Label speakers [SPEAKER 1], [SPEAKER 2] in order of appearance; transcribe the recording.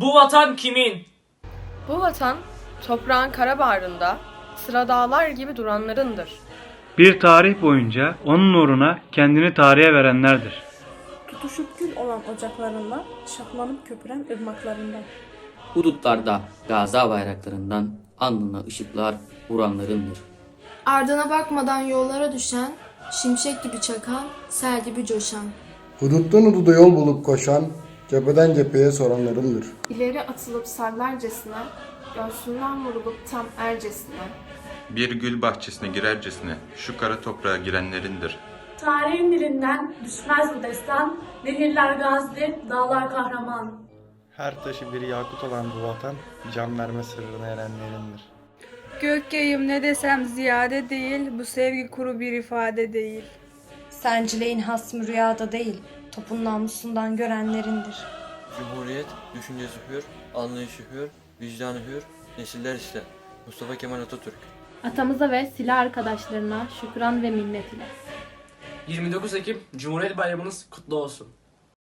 [SPEAKER 1] Bu vatan kimin?
[SPEAKER 2] Bu vatan toprağın kara bağrında sıra dağlar gibi duranlarındır.
[SPEAKER 3] Bir tarih boyunca onun uğruna kendini tarihe verenlerdir.
[SPEAKER 4] Tutuşup gül olan ocaklarında, şahlanıp köpüren ırmaklarında.
[SPEAKER 5] Hudutlarda Gaza bayraklarından alnına ışıklar vuranlarındır.
[SPEAKER 6] Ardına bakmadan yollara düşen, şimşek gibi çakan, sel gibi coşan.
[SPEAKER 7] Huduttan hududa yol bulup koşan, cepheden cepheye soranlarındır.
[SPEAKER 8] İleri atılıp sallarcasına, göğsünden vurulup tam ercesine.
[SPEAKER 9] Bir gül bahçesine girercesine şu kara toprağa girenlerindir.
[SPEAKER 10] Tarihin dilinden düşmez bu destan, nehirler gazi, dağlar kahraman.
[SPEAKER 11] Her taşı bir yakut olan bu vatan, can verme sırrına erenlerindir.
[SPEAKER 12] Gökyayım ne desem ziyade değil, bu sevgi kuru bir ifade değil.
[SPEAKER 13] Sencileyin hasmı rüyada değil, topun namusundan görenlerindir.
[SPEAKER 14] Cumhuriyet, düşüncesi hür, anlayışı hür, vicdanı hür, nesiller ister. Mustafa Kemal Atatürk.
[SPEAKER 8] Atamıza ve silah arkadaşlarına şükran ve minnet ile.
[SPEAKER 1] 29 Ekim Cumhuriyet Bayramınız kutlu olsun.